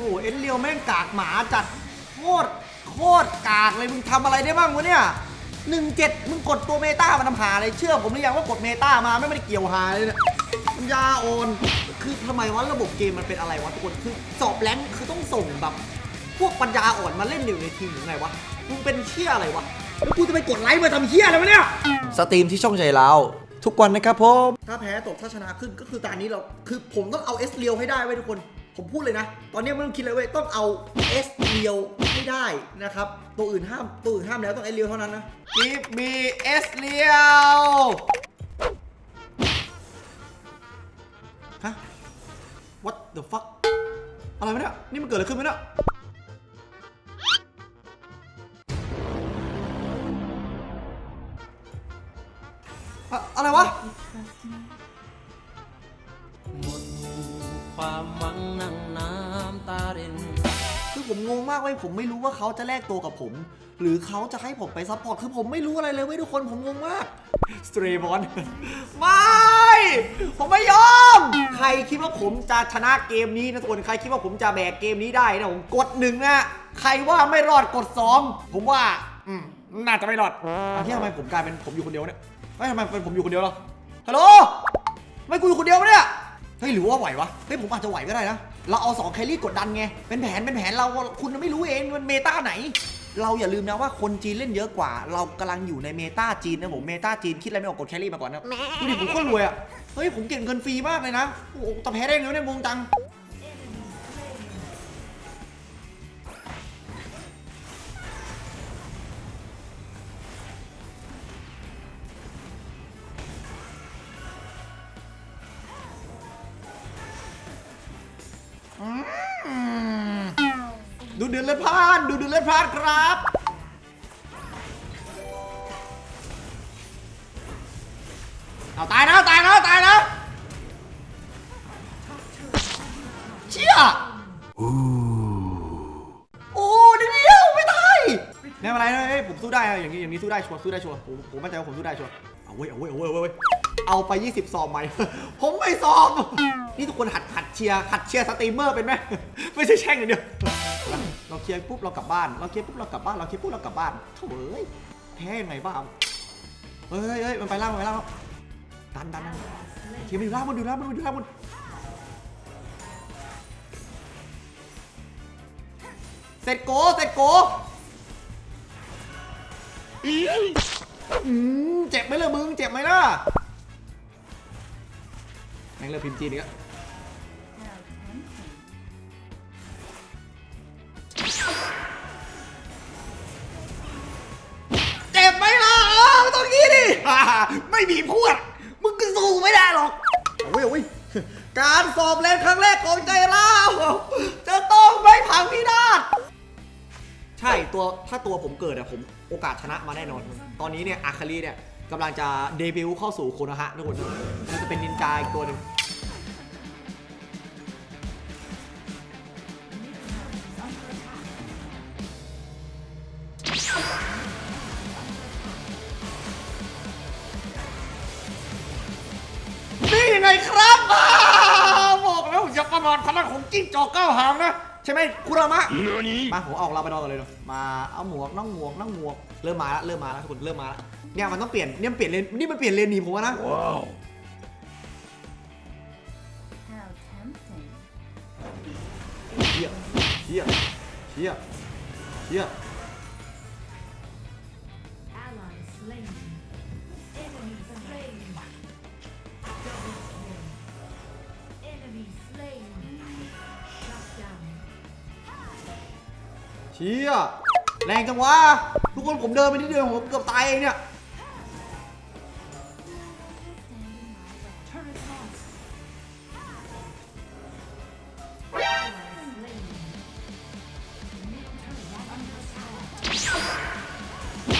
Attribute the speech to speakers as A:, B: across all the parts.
A: อ้เอ็นเรียวแม่งกากหมาจัดโคตรโคตรกากเลยมึงทำอะไรได้บ้างวะเนี่ยหนึ่งเจ็ดมึงกดตัวเมตามาทำหาอะไรเชื่อผมหรือยังว่ากดเมตามาไม่ได้เกี่ยวหาเลยเนี่ยปัญญาโอนคือทำไมวะระบบเกมมันเป็นอะไรวะทุกคนคือสอบแรงค์คือต้องส่งแบบ พวกปัญญาอ่อนมาเล่นอยู่ในทีมหรือไงวะมึงเป็นเชี่ยอะไรวะแล้วกูจะไปกดไลค์มาทำเชี่ยอะไรวะเนี่ยสตรีมที่ช่องใจเราทุกวันนะครับผมถ้าแพ้ตกถ้าชนะขึ้นก็คือตอนนี้เราคือผมต้องเอาเอสเรียวให้ได้ไว้ยทุกคน ผมพูดเลยนะ ตอนนี้ไม่ต้องคิดเลยเว้ย ต้องเอาเอสเรียวให้ได้นะครับ ตัวอื่นห้าม ตัวอื่นห้ามแล้วต้องเอสเรียวเท่านั้นนะ Give me เอสเรียวฮะ What the fuck อะไรวะเนี่ย นี่มันเกิดอะไรขึ้นวะเนี่ย
B: ความหวังนั่งน้ำตาริน
A: คือผมงงมากเว้ยผมไม่รู้ว่าเขาจะแลกตัวกับผม หรือเขาจะให้ผมไปซัพพอร์ตคือผมไม่รู้อะไรเลยเว้ยทุกคนผมงงมากสเตรบอลไม่ผมไม่ยอม ใครคิดว่าผมจะชนะเกมนี้นะทุกคนใครคิดว่าผมจะแบกเกมนี้ได้นะผมกดหนึ่งนะใครว่าไม่รอดกดสองผมว่าอืมน่าจะไม่รอดอะที่ทำไมผมกลายเป็นผมอยู่คนเดียวเนี่ยไม่ทำไมเป็นผมอยู่คนเดียวเหรอฮัลโหลไม่กูอยู่คนเดียวปะเนี่ย เฮ้ยหรือว่าไหววะ เฮ้ยผมอาจจะไหวก็ได้นะ เราเอาสองแคลรี่กดดันไง เป็นแผนเป็นแผนเราคุณไม่รู้เองมันเมตาไหน เราอย่าลืมนะว่าคนจีนเล่นเยอะกว่า เรากำลังอยู่ในเมตาจีนนะผมเมตาจีนคิดอะไรไม่ออกกดแคลรี่มาก่อนนะดูดิผมก็รวยอะ เฮ้ยผมเก่งเงินฟรีมากเลยนะ โอ้โหแต่แพ้ได้ไงวะเนี่ยวงจัง ดูเดือดเลือดพลานดูเดือดเลือดพลานครับ เอาตายนะตายนะตายนะเชี่ยโอ้เดียวเดียวไม่ตายไม่เป็นไรนะเฮ้ยผมสู้ได้อะอย่างนี้อย่างนี้สู้ได้ชัวร์สู้ได้ชัวร์ผมผมมั่นใจว่าผมสู้ได้ชัวร์เอาเว้ยเอาเว้ยเอาเว้ยเอาเว้ยเอาไป 20 ซอมไหม ผมไม่ซอม นี่ทุกคนหัดหัดเชียร์หัดเชียร์สตรีมเมอร์เป็นไหม ไม่ใช่แช่งอย่างเดียว ลียร์ปุ๊บเรากลับบ้าน เราเคลียร์ปุ๊บเรากลับบ้าน เราเคลียร์ปุ๊บเรากลับบ้านโถ่เอ้ยแพ้ยังไงบ้างเฮ้ยเฮ้ยมันไปล่างมันไปล่างแล้วดันดันดันเคลียร์มันอยู่ล่างมันอยู่ล่างมันอยู่ล่างมันเสร็จโกเสร็จโกอืมเจ็บไหมล่ะมึง เจ็บไหมล่ะแม่งเลิกพิมพ์จีนอีกแล้ว ไม่มีพวดมึงก็สู้ไม่ได้หรอกเอาเว้ยเอาเว้ยการสอบแรงครั้งแรกของใจเราจะต้องไม่พังพินาศใช่ตัวถ้าตัวผมเกิดอะผมโอกาสชนะมาแน่นอน ตอนนี้เนี่ยอาคารีเนี่ยกำลังจะเดบิวต์เข้าสู่โคโนะฮะทุกคนมันจะเป็นนินจาอีกตัวหนึ่ง นี่ไงครับอ้าวบอกแล้วอย่าประมาทพลังของจิ้งจอกเก้าหางนะ ใช่ไหมคุรามะมาผมออกเราไปนอนกันเลยเนอะมาเอาหมวกน้องหมวกน้องหมวกเริ่มมาแล้วเริ่มมาแล้วทุกคนเริ่มมาแล้วเนี่ยมันต้องเปลี่ยนเนี่ยมันเปลี่ยนเลนนี่มันเปลี่ยนเลนหนีผมอะนะ
C: How tempting.
A: เฮียเฮียเฮียเฮีย เฮียแรงจังวะทุกคนผมเดินไปนิดเดียวผมเกือบตายเองเนี่ย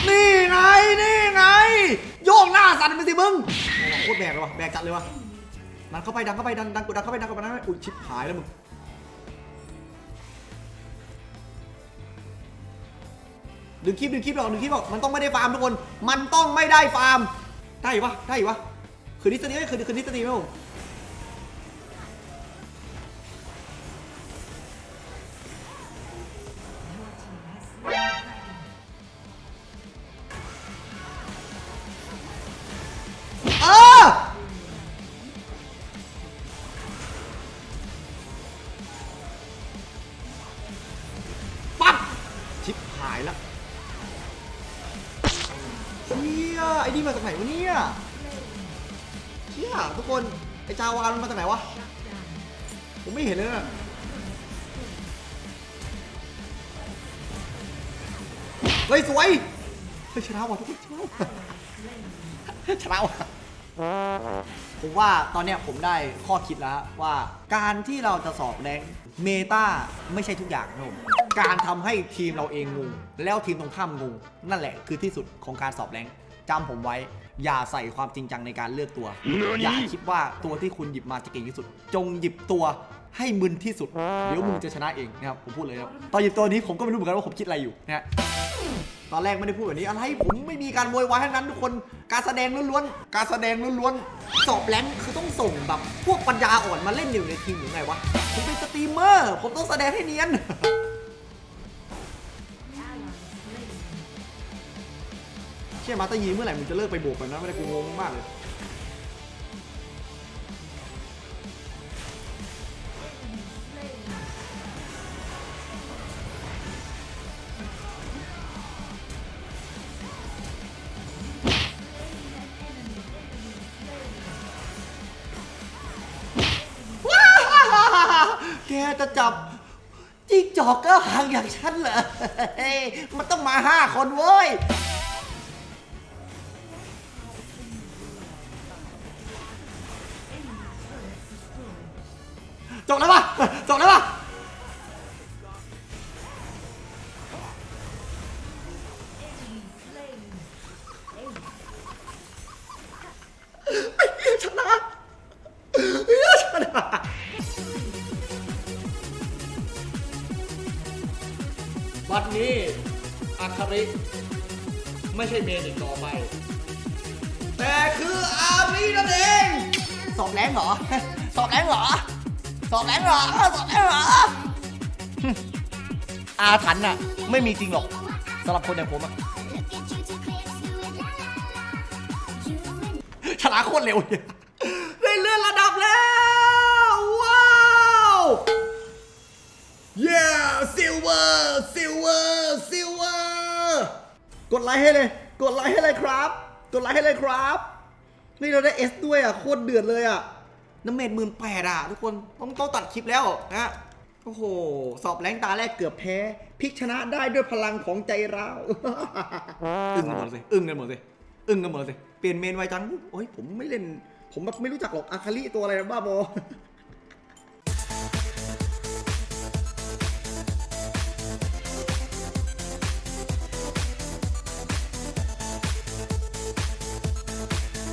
A: นี่ไงนี่ไงโยกหน้าสั่นไปสิมึงโอ้โหโคตรแบกเลยวะแบกจัดเลยวะดันเข้าไปดันเข้าไปดันดันกดดันเข้าไปดันเข้าไปดันเข้าไปอุ้ยชิบหายแล้วมึง ดึงคลิปดึงคลิปออกดึงคลิปออกมันต้องไม่ได้ฟาร์มทุกคน มันต้องไม่ได้ฟาร์ม ได้ปะได้ปะคืนนี้สตีไหมคืนคืนนี้สตีไหมผมชิปหายแล้ว เฮียไอ้นี่มาจากไหนวะเนี่ยเชี่ยทุกคนไอ้จาวานมันมาจากไหนวะผมไม่เห็นเลยนะเฮ้ยสวยเฮ้ยชนะว่ะทุกคนชนะว่ะชนะว่ะผมว่าตอนเนี้ยผมได้ข้อคิดแล้วว่าการที่เราจะสอบแรงเมตาไม่ใช่ทุกอย่างนะผม การทำให้ทีมเราเองงงแล้วทีมตรงข้ามงงนั่นแหละคือที่สุดของการสอบแรงจำผมไว้ อย่าใส่ความจริงจังในการเลือกตัว อย่าคิดว่าตัวที่คุณหยิบมาจะเก่งที่สุด จงหยิบตัวให้มึนที่สุด เดี๋ยวมึงจะชนะเองนะครับผมพูดเลยครับตอนหยิบตัวนี้ผมก็ไม่รู้เหมือนกันว่าผมคิดอะไรอยู่นะฮะตอนแรกไม่ได้พูดแบบนี้อะไรผมไม่มีการโวยวายทั้งนั้นทุกคนการแสดงล้วนๆการแสดงล้วนๆสอบแรงค์คือต้องส่งแบบพวกปัญญาอ่อนมาเล่นอยู่ในทีมหรือไงวะผมเป็นสตรีมเมอร์ ผมต้องแสดงให้เนียน ชื่อมาตายีเมื่อไหร่มึงจะเลิกไปโบกกันนะไม่ได้กูงงมากเลยแกจะจับจิ้งจอกก็ห่างอย่างฉันเหรอ มันต้องมาห้าคนเว้ย จบแล้วปะจบแล้วปะชนะชนะวันนี้อาคาริไม่ใช่เมนอีกต่อไป แต่คืออารีนั่นเอง สอบแรงเหรอ สอบแรงเหรอ สอบแรงเหรอสอบแรงเหรออาถรรพ์น่ะ ไม่มีจริงหรอกสำหรับคนอย่างผมอะชนะโคตรเร็วเนี่ยได้เลื่อนระดับแล้ว ว้าวเย้ซิลเวอร์ซิลเวอร์ซิลเวอร์กดไลค์ให้เลย กดไลค์ให้เลยครับ กดไลค์ให้เลยครับ นี่เราได้เอสด้วยอะ โคตรเดือดเลยอะ น้ำเมดหมื่นแปดอะ ทุกคนต้องต้องตัดคลิปแล้วนะโอ้โห สอบแรงตาแรกเกือบแพ้พลิกชนะได้ด้วยพลังของใจเราอึ้งกันหมดเลยอึ้งกันหมดเลยอึ้งกันหมดเลยเปลี่ยนเมนไวจังโอ้ยผมไม่เล่น ผมแบบไม่รู้จักหรอกอาคาลิตัวอะไรนะบ้าบอ